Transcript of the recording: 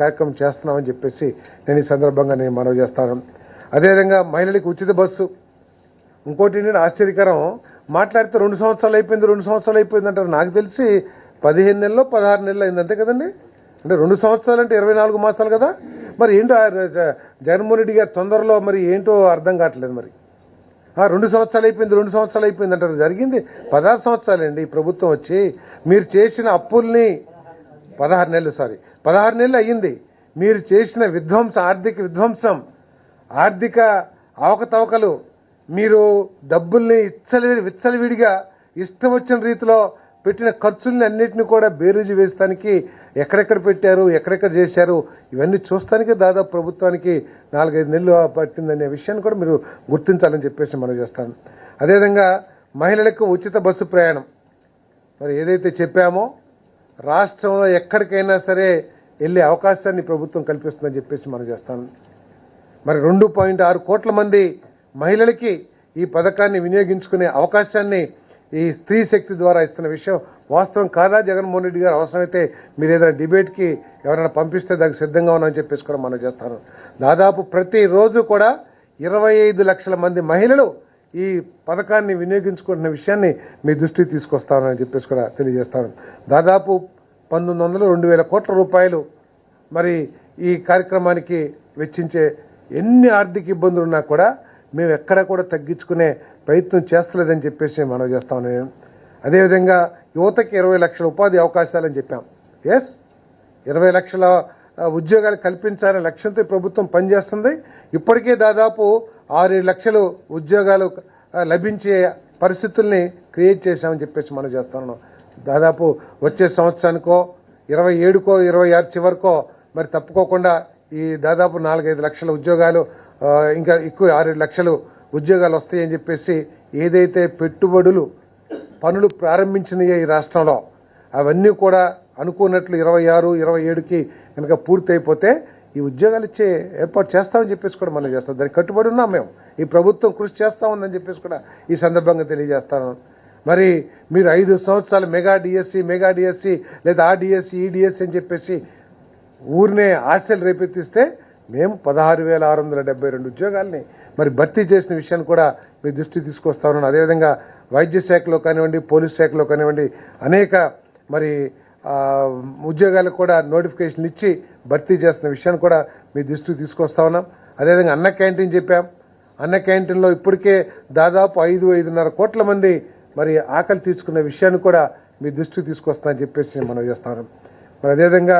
కార్యక్రమం చేస్తున్నామని చెప్పేసి నేను ఈ సందర్భంగా నేను మనవి చేస్తాను. అదేవిధంగా మహిళలకు ఉచిత బస్సు. ఇంకోటి ఏంటంటే ఆశ్చర్యకరం మాట్లాడితే రెండు సంవత్సరాలు అయిపోయింది రెండు సంవత్సరాలు అయిపోయింది అంటారు. నాకు తెలిసి పదిహేను నెలలో పదహారు నెలలు అయింది అంతే కదండి? అంటే రెండు సంవత్సరాలు అంటే ఇరవై నాలుగు మాసాలు కదా? మరి ఏంటో జగన్మోహన్ రెడ్డి గారి తొందరలో మరి ఏంటో అర్థం కావట్లేదు మరి. రెండు సంవత్సరాలు అయిపోయింది రెండు సంవత్సరాలు అయిపోయింది అంటారు. జరిగింది పదహారు సంవత్సరాలండి ఈ ప్రభుత్వం వచ్చి. మీరు చేసిన అప్పుల్ని పదహారు నెలలు సారీ పదహారు నెలలు అయ్యింది. మీరు చేసిన విధ్వంసం ఆర్థిక విధ్వంసం ఆర్థిక అవకతవకలు మీరు డబ్బుల్ని ఇచ్చలవిడి విచ్చలవిడిగా ఇష్టం వచ్చిన రీతిలో పెట్టిన ఖర్చుల్ని అన్నింటిని కూడా బేరీజు వేస్తానికి ఎక్కడెక్కడ పెట్టారు ఎక్కడెక్కడ చేశారు ఇవన్నీ చూస్తానికి దాదాపు ప్రభుత్వానికి నాలుగైదు నెలలు పట్టిందనే విషయాన్ని కూడా మీరు గుర్తించాలని చెప్పేసి మనం చేస్తాను. అదేవిధంగా మహిళలకు ఉచిత బస్సు ప్రయాణం. మరి ఏదైతే చెప్పామో రాష్ట్రంలో ఎక్కడికైనా సరే వెళ్ళే అవకాశాన్ని ప్రభుత్వం కల్పిస్తుందని చెప్పేసి మనం చేస్తాను మరి రెండు పాయింట్ ఆరు కోట్ల మంది మహిళలకి ఈ పథకాన్ని వినియోగించుకునే అవకాశాన్ని ఈ స్త్రీ శక్తి ద్వారా ఇస్తున్న విషయం వాస్తవం కాదా? జగన్మోహన్ రెడ్డి గారు అవసరమైతే మీరు ఏదైనా డిబేట్కి ఎవరైనా పంపిస్తే దానికి సిద్ధంగా ఉన్నామని చెప్పేసి కూడా మనం చేస్తాను. దాదాపు ప్రతిరోజు కూడా ఇరవై ఐదు లక్షల మంది మహిళలు ఈ పథకాన్ని వినియోగించుకుంటున్న విషయాన్ని మీ దృష్టికి తీసుకొస్తానని చెప్పేసి కూడా తెలియజేస్తాను. దాదాపు పంతొమ్మిది వందలు రెండు వేల కోట్ల రూపాయలు మరి ఈ కార్యక్రమానికి వెచ్చించే ఎన్ని ఆర్థిక ఇబ్బందులు ఉన్నా కూడా మేము ఎక్కడ కూడా తగ్గించుకునే ప్రయత్నం చేస్తలేదని చెప్పేసి మనం చేస్తాం నేను అదేవిధంగా యువతకి ఇరవై లక్షల ఉపాధి అవకాశాలని చెప్పాం. ఎస్ ఇరవై లక్షల ఉద్యోగాలు కల్పించాలనే లక్ష్యంతో ప్రభుత్వం పనిచేస్తుంది. ఇప్పటికే దాదాపు ఆరేడు లక్షలు ఉద్యోగాలు లభించే పరిస్థితుల్ని క్రియేట్ చేశామని చెప్పేసి మనం చేస్తున్నాం దాదాపు వచ్చే సంవత్సరానికో ఇరవై ఏడుకో ఇరవై ఆరు చివరికో మరి తప్పుకోకుండా ఈ దాదాపు నాలుగైదు లక్షల ఉద్యోగాలు ఇంకా ఎక్కువ ఆరేడు లక్షలు ఉద్యోగాలు వస్తాయని చెప్పేసి ఏదైతే పెట్టుబడులు పనులు ప్రారంభించినాయో ఈ రాష్ట్రంలో అవన్నీ కూడా అనుకున్నట్లు ఇరవై ఆరు ఇరవై ఏడుకి కనుక పూర్తయిపోతే ఈ ఉద్యోగాలు ఇచ్చే ఏర్పాటు చేస్తామని చెప్పేసి కూడా మనం చేస్తాం. దానికి కట్టుబడి ఉన్నాం మేము. ఈ ప్రభుత్వం కృషి చేస్తా ఉందని చెప్పేసి కూడా ఈ సందర్భంగా తెలియజేస్తాను. మరి మీరు ఐదు సంవత్సరాలు మెగా డిఎస్సి మెగా డిఎస్సి లేదా ఆ డిఎస్సి ఈ డిఎస్సి అని చెప్పేసి ఊరినే ఆశలు రేపెత్తిస్తే మేము పదహారు వేల ఆరు వందల డెబ్బై రెండు ఉద్యోగాల్ని మరి భర్తీ చేసిన విషయాన్ని కూడా మీ దృష్టి తీసుకొస్తా ఉన్నాను. అదేవిధంగా వైద్య శాఖలో కానివ్వండి పోలీస్ శాఖలో కానివ్వండి అనేక మరి ఉద్యోగాలకు కూడా నోటిఫికేషన్ ఇచ్చి భర్తీ చేస్తున్న విషయాన్ని కూడా మీ దృష్టికి తీసుకొస్తా ఉన్నాం. అదేవిధంగా అన్న క్యాంటీన్ చెప్పాం. అన్న క్యాంటీన్లో ఇప్పటికే దాదాపు ఐదు ఐదున్నర కోట్ల మంది మరి ఆకలి తీర్చుకున్న విషయాన్ని కూడా మీ దృష్టికి తీసుకొస్తానని చెప్పేసి మనం చేస్తాను మరి అదేవిధంగా